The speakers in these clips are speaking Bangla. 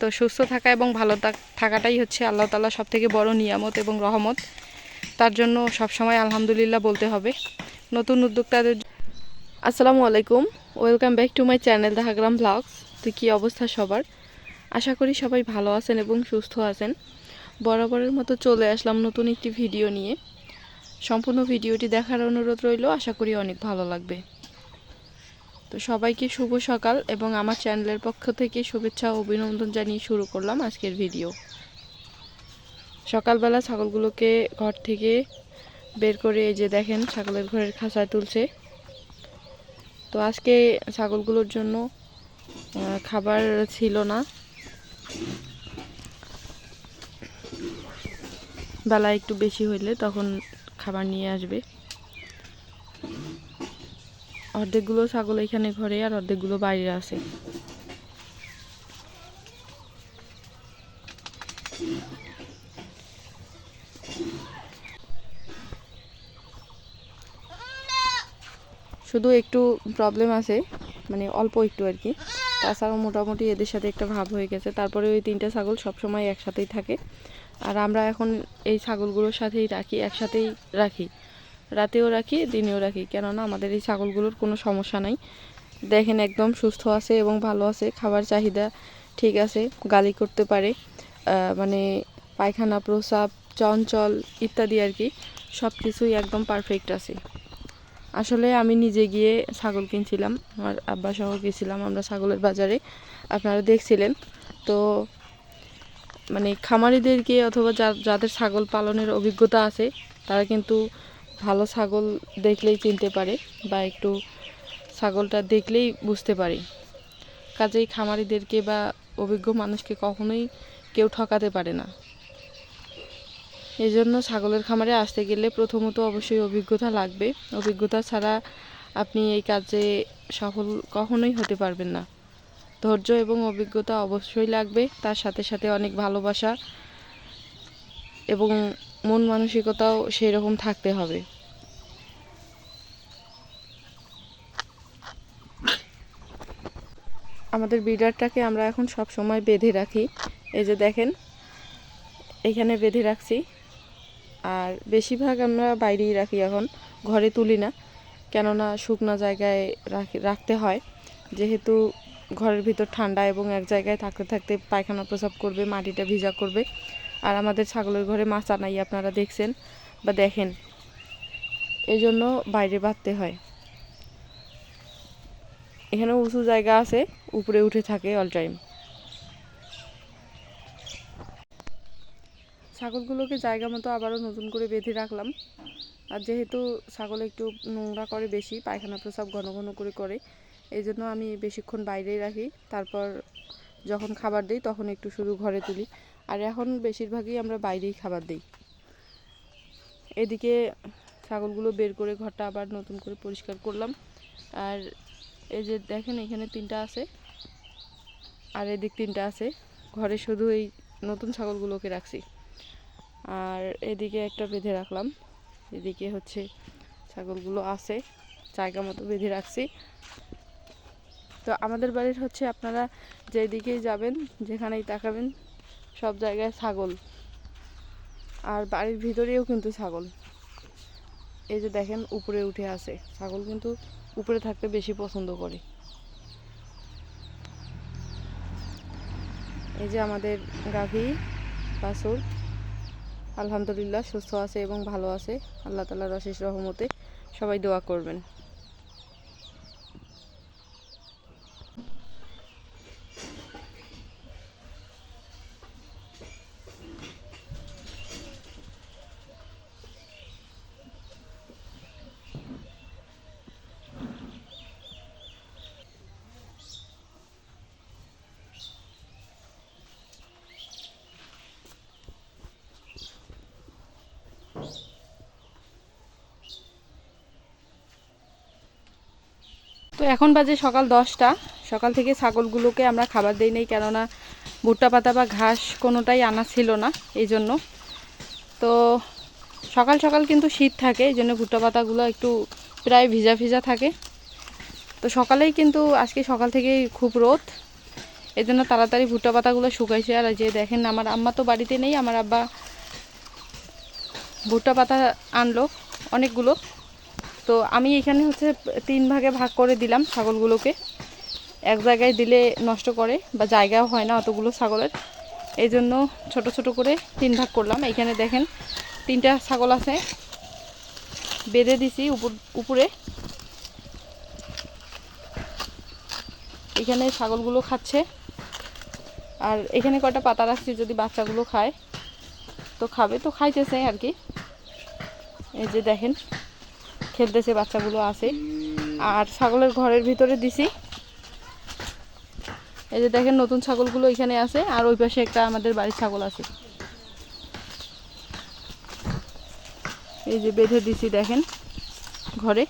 তো সুস্থ থাকা এবং ভালো থাকাটাই হচ্ছে আল্লাহ তালা সব থেকে বড় নিয়ামত এবং রহমত। তার জন্য সবসময় আলহামদুলিল্লাহ বলতে হবে। নতুন উদ্যোক্তাদের আসসালামু আলাইকুম। Welcome back to my channel Dahagram vlogs তো কী অবস্থা সবার? আশা করি সবাই ভালো আছেন এবং সুস্থ আছেন। বরাবরের মতো চলে আসলাম নতুন একটি ভিডিও নিয়ে। সম্পূর্ণ ভিডিওটি দেখার অনুরোধ রইল। আশা করি অনেক ভালো লাগবে। তো সবাইকে শুভ সকাল এবং আমার চ্যানেলের পক্ষ থেকে শুভেচ্ছা ও অভিনন্দন জানিয়ে শুরু করলাম আজকের ভিডিও। সকালবেলা ছাগলগুলোকে ঘর থেকে বের করে এই যে দেখেন, ছাগলের ঘরের খাঁচায় তুলছে। তো আজকে ছাগলগুলোর জন্য খাবার ছিল না। বেলা একটু বেশি হইলে তখন খাবার নিয়ে আসবে। অর্ধেকগুলো ছাগল এখানে ঘরে আর অর্ধেকগুলো বাইরে আছে। শুধু একটু প্রবলেম আছে মানে অল্প একটু আর কি। তাছাড়াও মোটামুটি এদের সাথে একটা ভাব হয়ে গেছে। তারপরে ওই তিনটা ছাগল সবসময় একসাথেই থাকে। আর আমরা এখন এই ছাগলগুলোর সাথেই রাখি, একসাথেই রাখি। রাতেও রাখি, দিনেও রাখি। কেননা আমাদের এই ছাগলগুলোর কোনো সমস্যা নাই। দেখেন একদম সুস্থ আছে এবং ভালো আছে, খাবার চাহিদা ঠিক আছে, গালি করতে পারে মানে পায়খানা প্রসাব চঞ্চল ইত্যাদি আর কি সব কিছুই একদম পারফেক্ট আছে। আসলে আমি নিজে গিয়ে ছাগল কিনছিলাম, আমার আব্বা সহ গেছিলাম আমরা ছাগলের বাজারে, আপনারা দেখছিলেন। তো মানে খামারিদেরকে অথবা যাদের ছাগল পালনের অভিজ্ঞতা আছে, তারা কিন্তু ভালো ছাগল দেখলেই চিনতে পারে বা একটু ছাগলটা দেখলেই বুঝতে পারে। কাজেই খামারিদেরকে বা অভিজ্ঞ মানুষকে কখনোই কেউ ঠকাতে পারে না। এই জন্য ছাগলের খামারে আসতে গেলে প্রথমত অবশ্যই অভিজ্ঞতা লাগবে। অভিজ্ঞতা ছাড়া আপনি এই কাজে সফল কখনোই হতে পারবেন না। ধৈর্য এবং অভিজ্ঞতা অবশ্যই লাগবে। তার সাথে সাথে অনেক ভালোবাসা এবং মন মানসিকতাও সেই রকম থাকতে হবে। আমাদের বিডারটাকে আমরা এখন সব সময় বেঁধে রাখি। এই যে দেখেন, এখানে বেঁধে রাখছি। আর বেশিরভাগ আমরা বাইরেই রাখি এখন, ঘরে তুলি না। কেননা শুকনো জায়গায় রাখি রাখতে হয়। যেহেতু ঘরের ভিতর ঠান্ডা এবং এক জায়গায় থাকতে থাকতে পায়খানা প্রসাব করবে, মাটিটা ভিজা করবে। আর আমাদের ছাগলের ঘরে মাছ আনাই আপনারা দেখছেন বা দেখেন। এই জন্য বাইরে বাঁধতে হয়। এখানে উঁচু জায়গা আছে, উপরে উঠে থাকে অল টাইম ছাগলগুলোকে জায়গা মতো আবারও নতুন করে বেঁধে রাখলাম। আর যেহেতু ছাগল একটু নোংরা করে বেশি, পায়খানা প্রসাব ঘন ঘন করে করে এই জন্য আমি বেশিক্ষণ বাইরেই রাখি। তারপর যখন খাবার দিই, তখন একটু শুধু ঘরে তুলি। আর এখন বেশিরভাগই আমরা বাইরেই খাবার দিই। এদিকে ছাগলগুলো বের করে ঘরটা আবার নতুন করে পরিষ্কার করলাম। আর এই যে দেখেন এখানে তিনটা আছে। আর এদিক তিনটা আছে। ঘরে শুধু এই নতুন ছাগলগুলোকে রাখছি। আর এদিকে একটা বেঁধে রাখলাম। এদিকে হচ্ছে ছাগলগুলো আছে। জায়গা মতো বেঁধে রাখছি। তো আমাদের বাড়ির হচ্ছে আপনারা যেদিকেই যাবেন, যেখানেই তাকাবেন সব জায়গায় ছাগল। আর বাড়ির ভিতরেও কিন্তু ছাগল। এই যে দেখেন, উপরে উঠে আছে। ছাগল কিন্তু উপরে থাকতে বেশি পছন্দ করে। এই যে আমাদের গাভী, বাছুর। আলহামদুলিল্লাহ সুস্থ আছে এবং ভালো আছে। আল্লাহ তালার অশেষ রহমতে সবাই দোয়া করবেন। এখন বাজে সকাল দশটা। সকাল থেকে ছাগলগুলোকে আমরা খাবার দিই নেই, কেননা ভুট্টা পাতা বা ঘাস কোনোটাই আনা ছিল না, এই জন্য। তো সকাল সকাল কিন্তু শীত থাকে, এই জন্য ভুট্টা পাতাগুলো একটু প্রায় ভিজা ভিজা থাকে। তো সকালেই কিন্তু আজকে সকাল থেকেই খুব রোদ। এই জন্য তাড়াতাড়ি ভুট্টা পাতাগুলো শুকাইছে। আর যে দেখেন, আমার আম্মা তো বাড়িতে নেই, আমার আব্বা ভুট্টা পাতা আনলো অনেকগুলো। তো আমি এখানে হচ্ছে তিন ভাগে ভাগ করে দিলাম ছাগলগুলোকে। এক জায়গায় দিলে নষ্ট করে বা জায়গাও হয় না অতগুলো ছাগলের। এই জন্য ছোটো ছোটো করে তিন ভাগ করলাম। এখানে দেখেন তিনটা ছাগল আছে। বেঁধে দিছি উপর, উপরে। এখানে ছাগলগুলো খাচ্ছে। আর এখানে কয়টা পাতা রাখছি যদি বাচ্চাগুলো খায়। তো খাবে তো খাইতেছে আর কি। এই যে দেখেন। খেলতেছে, বাচ্চাগুলো আছে। আর ছাগলের ঘরের ভিতরে দিছি। এই যে দেখেন, নতুন ছাগলগুলো এখানে আছে, আর ওই পাশে একটা আমাদের বাড়ির ছাগল আছে। এই যে বেঁধে দিছি, দেখেন, ঘরে।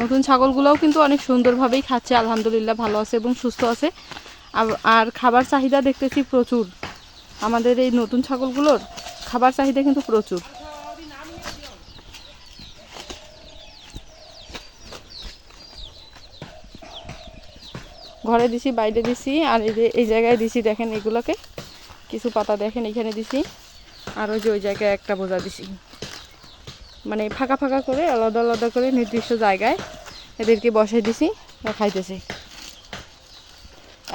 নতুন ছাগলগুলোও কিন্তু অনেক সুন্দরভাবেই খাচ্ছে, আলহামদুলিল্লাহ, ভালো আছে এবং সুস্থ আছে। আর খাবার চাহিদা দেখতেছি প্রচুর। আমাদের এই নতুন ছাগলগুলোর খাবার চাহিদা কিন্তু প্রচুর। ঘরে দিছি, বাইরে দিছি, আর এই যে এই জায়গায় দিছি, দেখেন এগুলোকে। কিছু পাতা দেখেন, এখানে দিছি। আর ওই যে ওই জায়গায় একটা বোঝা দিছি। মানে ফাঁকা ফাঁকা করে, আলাদা আলাদা করে নির্দিষ্ট জায়গায় এদেরকে বসাই দিছি বা খাইতেছি।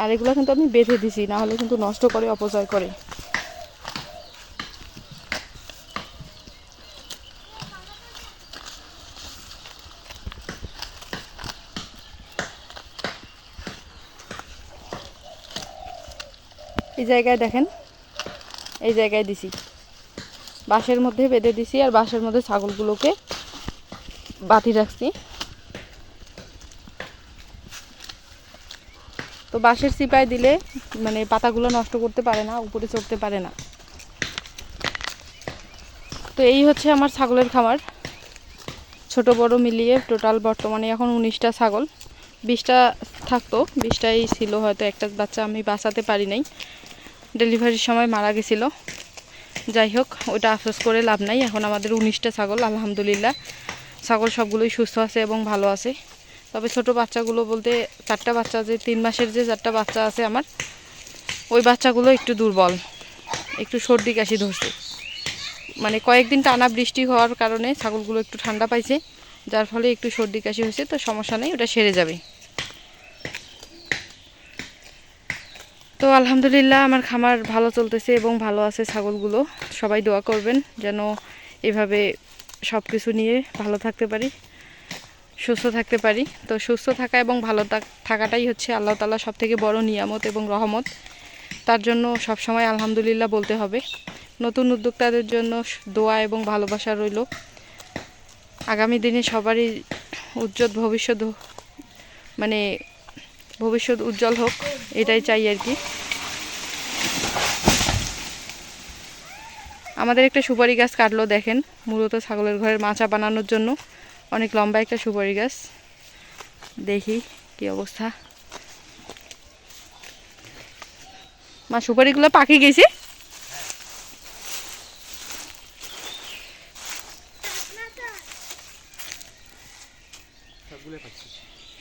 আর এগুলো কিন্তু আমি বেঁধে দিছি, না হলে কিন্তু নষ্ট করে, অপচয় করে। জায়গায় দেখেন, এই জায়গায় দিছি। বাঁশের মধ্যে বেঁধে দিছি আর বাঁশের মধ্যে ছাগলগুলোকে বাতি রাখছি। তো বাঁশের চিপায় দিলে মানে পাতাগুলো নষ্ট করতে পারে না, উপরে চড়তে পারে না। তো এই হচ্ছে আমার ছাগলের খামার। ছোট, বড় মিলিয়ে টোটাল বর্তমানে এখন উনিশটা ছাগল। বিশটা থাকতো, বিশটাই ছিল হয়তো, একটা বাচ্চা আমি বাঁচাতে পারি নাই। ডেলিভারির সময় মারা গেছিল। যাই হোক ওটা আফসোস করে লাভ নাই। এখন আমাদের উনিশটা ছাগল, আলহামদুলিল্লাহ। ছাগল সবগুলোই সুস্থ আছে এবং ভালো আছে। তবে ছোট বাচ্চাগুলো বলতে চারটা বাচ্চা যে, তিন মাসের যে চারটা বাচ্চা আছে আমার, ওই বাচ্চাগুলো একটু দুর্বল। একটু সর্দি কাশি ধরছে। মানে কয়েকদিন টানা বৃষ্টি হওয়ার কারণে ছাগলগুলো একটু ঠান্ডা পাইছে। যার ফলে একটু সর্দি কাশি হয়েছে, তো সমস্যা নেই, ওটা সেরে যাবে। তো আলহামদুলিল্লাহ, আমার খামার ভালো চলতেছে এবং ভালো আছে ছাগলগুলো। সবাই দোয়া করবেন যেন এভাবে সব কিছু নিয়ে ভালো থাকতে পারি, সুস্থ থাকতে পারি। তো সুস্থ থাকা এবং ভালো থাকাটাই হচ্ছে আল্লাহ তালা সব থেকে বড় নিয়ামত এবং রহমত। তার জন্য সব সময় আলহামদুলিল্লাহ বলতে হবে। নতুন উদ্যোক্তাদের জন্য দোয়া এবং ভালোবাসা রইল। আগামী দিনে সবারই উজ্জ্বল ভবিষ্যৎ মানে ভবিষ্যৎ উজ্জ্বল হোক, এটাই চাই আর কি। আমাদের একটা সুপারি গাছ কাটলো, দেখেন, মূলত ছাগলের ঘরের মাচা বানানোর জন্য। অনেক লম্বা একটা সুপারি গাছ। দেখি কি অবস্থা। মা, সুপারিগুলো পাকি গেছে?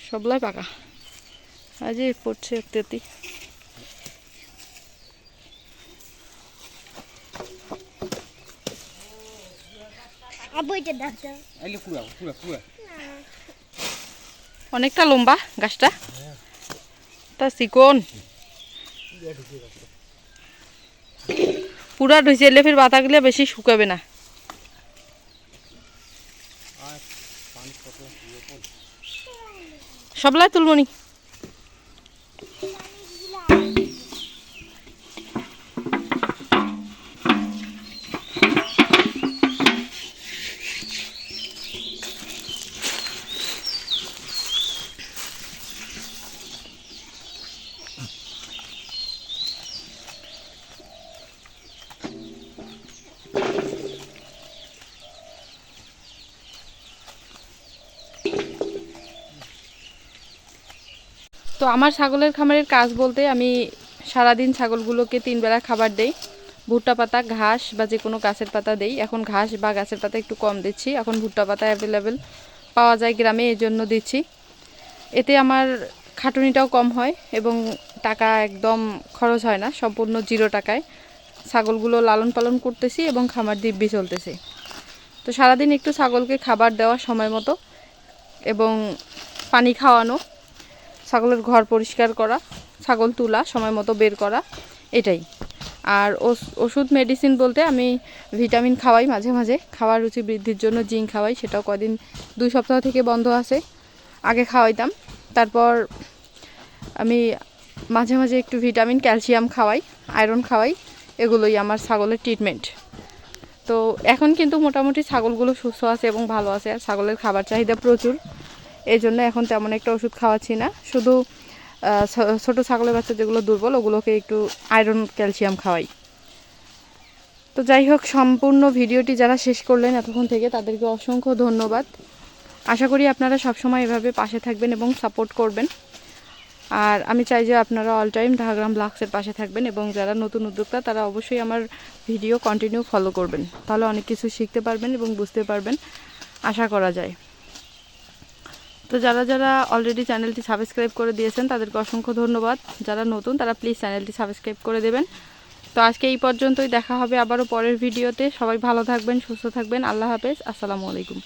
সবলাই পাকা। আজই পড়ছে পুরা অনেকটা লম্বা গাছটা। তা চিকন। পুরা ঢুইছে এলে ফির বাতাগুলো বেশি শুকাবে না। সবলাই তুলবনি তো আমার ছাগলের খামারের কাজ বলতে আমি সারাদিন ছাগলগুলোকে তিন বেলা খাবার দেই। ভুট্টা পাতা, ঘাস বা যে কোনো গাছের পাতা দেই। এখন ঘাস বা গাছের পাতা একটু কম দিচ্ছি। এখন ভুট্টা পাতা অ্যাভেলেবেল পাওয়া যায় গ্রামে এই জন্য দিচ্ছি। এতে আমার খাটুনিটাও কম হয় এবং টাকা একদম খরচ হয় না। সম্পূর্ণ জিরো টাকায় ছাগলগুলো লালন পালন করতেছি এবং খামার দিব্যি চলতেছে। তো সারাদিন একটু ছাগলকে খাবার দেওয়া সময় মতো এবং পানি খাওয়ানো ছাগলের ঘর পরিষ্কার করা, ছাগল তোলা, সময় মতো বের করা, এটাই। আর ওষ- ওষুধ মেডিসিন বলতে আমি ভিটামিন খাওয়াই মাঝে মাঝে, খাওয়ার রুচি বৃদ্ধির জন্য জিঙ্ক খাওয়াই, সেটাও কদিন, দুই সপ্তাহ থেকে বন্ধ আছে, আগে খাওয়াইতাম। তারপর আমি মাঝে মাঝে একটু ভিটামিন ক্যালসিয়াম খাওয়াই আয়রন খাওয়াই, এগুলোই আমার ছাগলের ট্রিটমেন্ট তো এখন কিন্তু মোটামুটি ছাগলগুলো সুস্থ আছে এবং ভালো আছে, আর ছাগলের খাবার চাহিদা প্রচুর। এই জন্য এখন তেমন একটা ওষুধ খাওয়াচ্ছি না। শুধু ছোটো ছাগলের বাচ্চা যেগুলো দুর্বল, ওগুলোকে একটু আয়রন ক্যালসিয়াম খাওয়াই। তো যাই হোক, সম্পূর্ণ ভিডিওটি যারা শেষ করলেন এতক্ষণ থেকে, তাদেরকে অসংখ্য ধন্যবাদ। আশা করি আপনারা সবসময় এভাবে পাশে থাকবেন এবং সাপোর্ট করবেন। আর আমি চাই যে আপনারা অল টাইম ঢাকরাম ব্লাক্সের পাশে থাকবেন এবং যারা নতুন উদ্যোক্তা, তারা অবশ্যই আমার ভিডিও কন্টিনিউ ফলো করবেন। তাহলে অনেক কিছু শিখতে পারবেন এবং বুঝতে পারবেন। আশা করা যায়। তো যারা যারা অলরেডি চ্যানেলটি সাবস্ক্রাইব করে দিয়েছেন, তাদেরকে অসংখ্য ধন্যবাদ। যারা নতুন, তারা প্লিজ চ্যানেলটি সাবস্ক্রাইব করে দেবেন। তো আজকে এই পর্যন্তই, দেখা হবে আবারও পরের ভিডিওতে সবাই ভালো থাকবেন, সুস্থ থাকবেন। আল্লাহ হাফেজ। আসসালামু আলাইকুম।